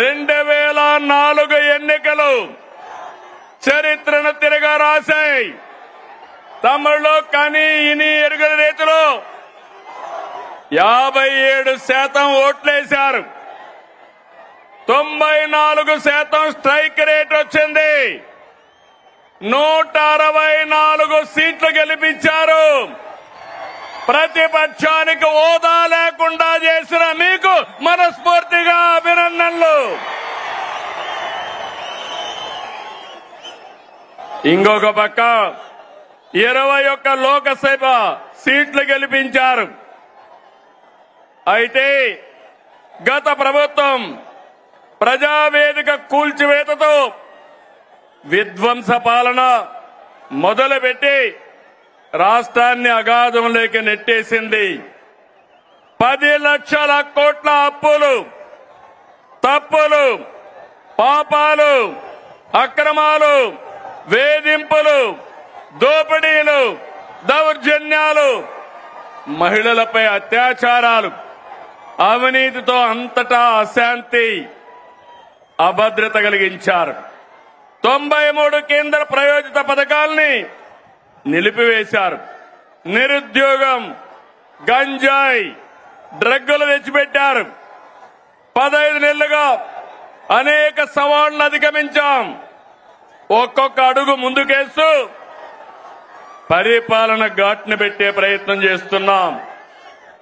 రెండు వేల నాలుగు ఎన్నికలు చరిత్రను తిరగా రాశాయి. తమిళలో కానీ ఇని ఎరుగని రీతిలో యాభై ఏడు శాతం ఓట్లేశారు. తొంభై నాలుగు శాతం స్ట్రైక్ రేట్ వచ్చింది. నూట అరవై నాలుగు సీట్లు గెలిపించారు. ప్రతిపక్షానికి హోదా లేకుండా చేసిన మీకు మనస్ఫూర్తిగా అభినందనలు ఇంకొక పక్క ఇరవై ఒక్క లోకసభ సీట్లు గెలిపించారు. అయితే గత ప్రభుత్వం ప్రజావేదిక కూల్చివేతతో విధ్వంస పాలన మొదలుపెట్టి రాష్ట్రాన్ని అగాధంలోకి నెట్టేసింది. పది లక్షల కోట్ల అప్పులు తప్పులు పాపాలు అక్రమాలు వేధింపులు దోపిడీలు దౌర్జన్యాలు మహిళలపై అత్యాచారాలు అవినీతితో అంతటా అశాంతి అభద్రత కలిగించారు. తొంభై మూడు కేంద్ర ప్రయోజిత పథకాల్ని నిలిపివేశారు. నిరుద్యోగం గంజాయి డ్రగ్గులు తెచ్చిపెట్టారు. పదహైదు నెలలుగా అనేక సవాళ్ళు అధిగమించాం. ఒక్కొక్క అడుగు ముందుకేస్తూ పరిపాలన ఘాట్ని పెట్టే ప్రయత్నం చేస్తున్నాం.